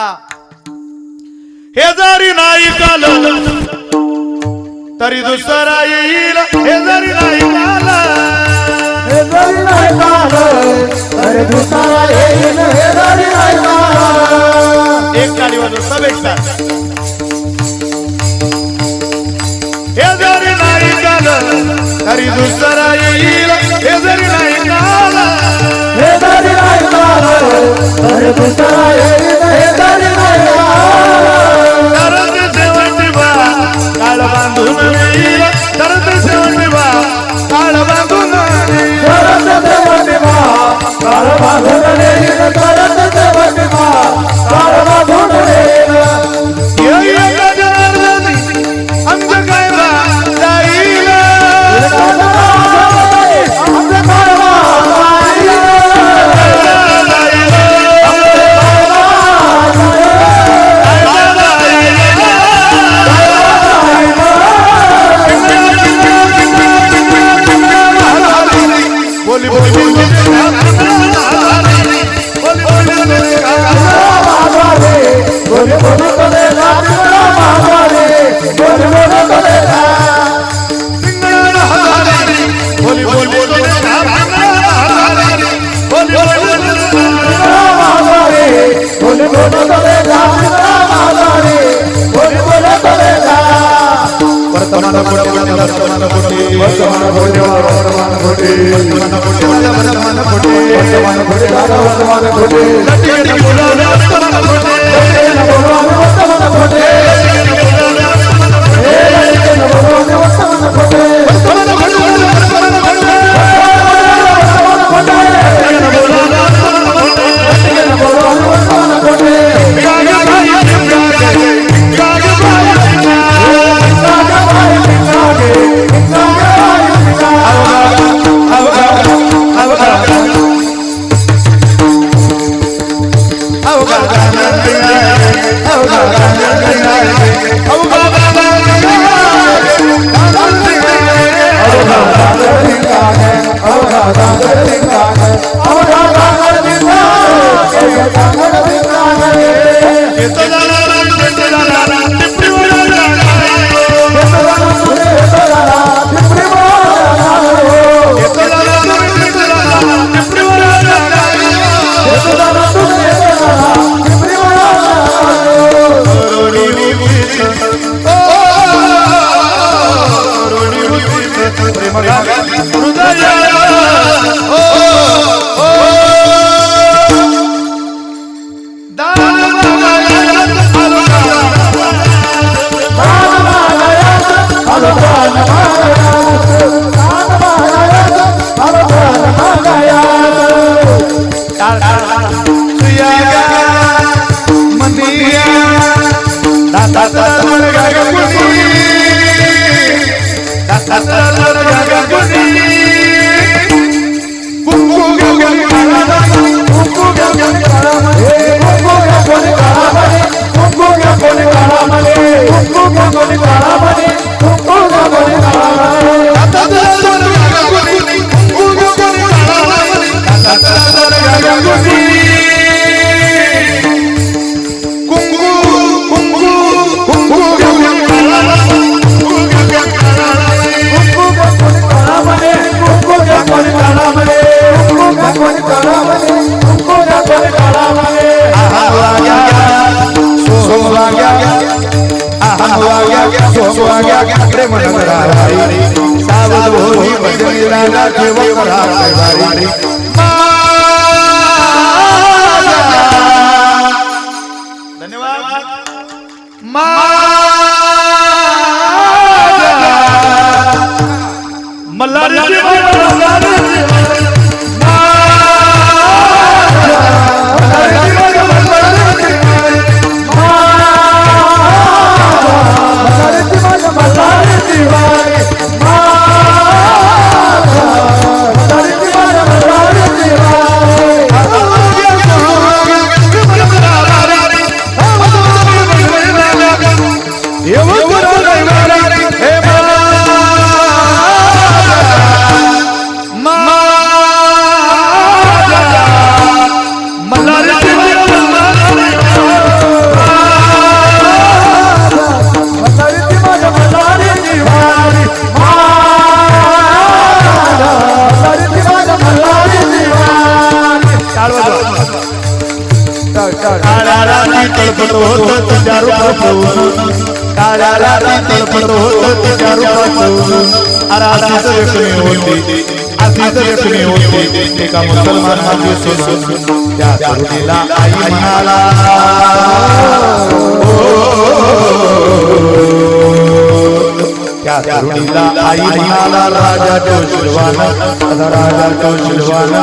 हा जरी नाही काल तरी दुसरा येईल. हे जरी नाही काल हे जरी नाही काल अरे दुसरा येईल. हे जरी नाही काल एक काली वाजव सब एक साथ हे जरी नाही काल तरी दुसरा येईल. ભગવાન તાળ તાળ સુયા મંદિર सावध होई बजरंगीला देव करा काळ्या तळपत होत तुझ्या रूपात काळ्या तळपत होत तुझ्या रूपात अरे होती. होती एका मुसलमान त्या तरुणीला आई म्हणाला त्या तरुणीला आई म्हणाला राजा तो शिलवाना राजा तो शिलवाना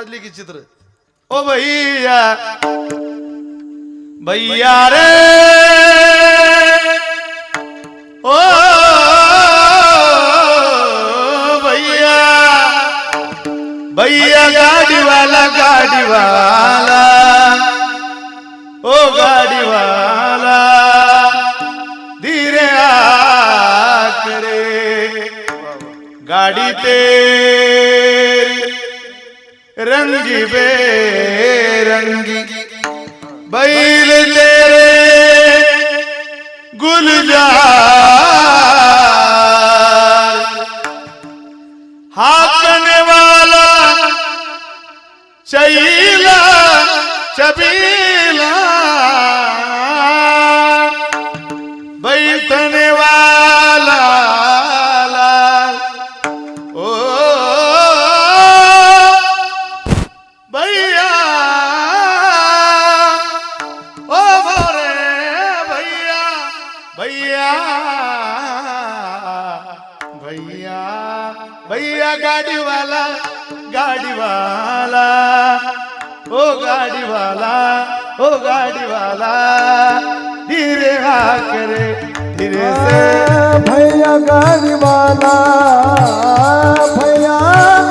वाजले की चित्र. ओ भैया. भैया रे. ओ भैया. भैया गाड़ी वाला रंगी। बेरंगी बैल तेरे गुलजार हाकने वाला चैला चबीला भैया भैया भैया गाड़ी वाला गाड़ी वाला ओ गाड़ी वाला ओ गाड़ी वाला धीरे हाथ करे धीरे से। भैया गाड़ी वाला भैया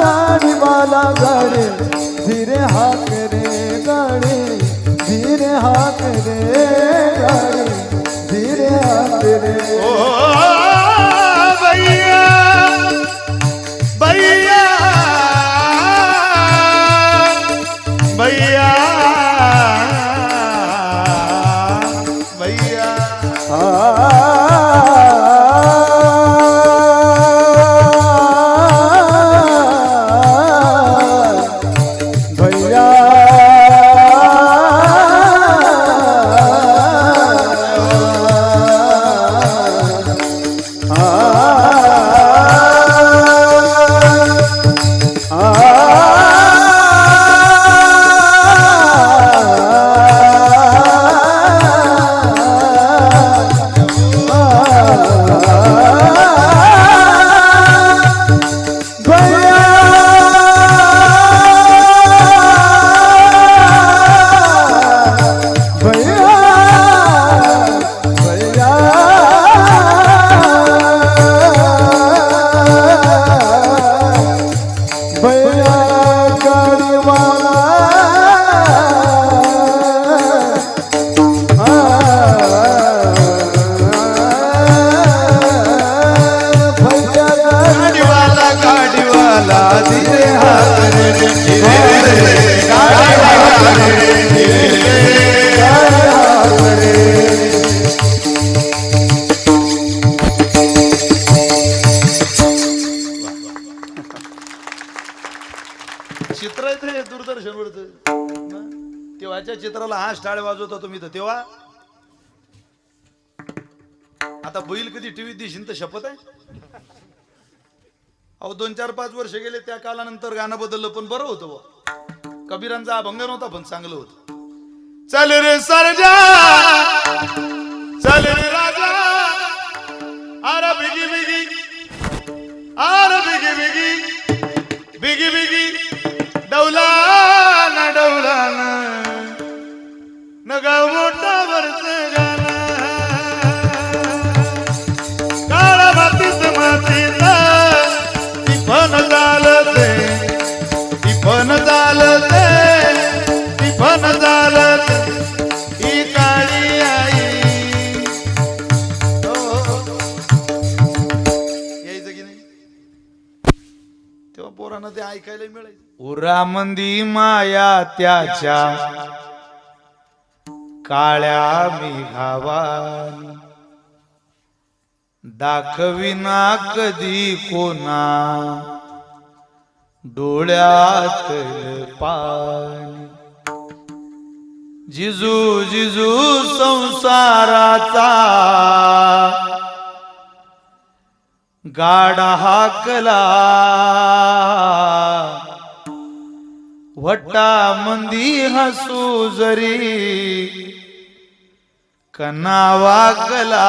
गाड़ी वाला गाड़ी धीरे हाथ रे भैया गाड़ी दर्शन ते तेव्हाच्या चित्राला हा टाळे वाजवत होतो मी तर. तेव्हा? आता बैल कधी टीव्हीत दिशील तर शपथ आहे? अहो दोन चार पाच वर्ष गेले त्या कालानंतर गाणं बदललं पण बरं होतं कबीरांचा अभंग नव्हता पण चांगलं होत. चल रे सरजा! चल रे राजा! अरे बिगी बिगी! अरे बिगी बिगी! बिगी बिगी! डौला मंदी माया त्याच्या. काळ्या मेघावानी दाखविना कधी कोणा. डोळ्यात पाणी. जिजू जिजू संसाराचा. गाडा हाकला वट्टा मंदी हसू जरी कना वाकला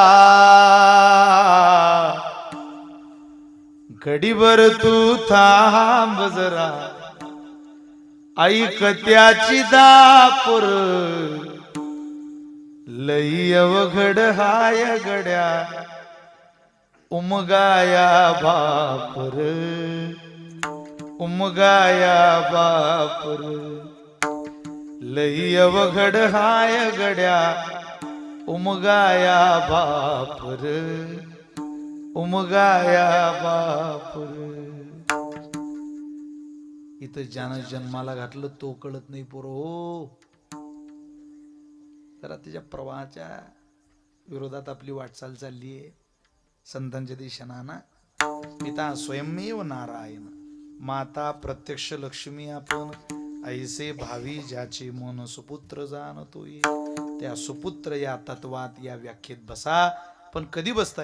घडीभर तू थांब जरा ऐक त्याची दापूर. लई अवघड हाय गड्या उमगाया बापर. उमगाया बापर. लई अवघड हाय गड्या उमगाया बापर. उमगाया बापर. इथं ज्यानं जन्माला घातलं तो कळत नाही पोरो हो. जरा त्याच्या प्रवाहाच्या विरोधात आपली वाटचाल चालली आहे संतांच्या दिशेनं ना. पिता स्वयंमेव नारायण. माता प्रत्यक्ष लक्ष्मी आपण. ऐसे भावी ज्याचे मन सुपुत्र जाणतोय. त्या सुपुत्र या तत्वात या व्याख्येत बसा. पण कधी बसता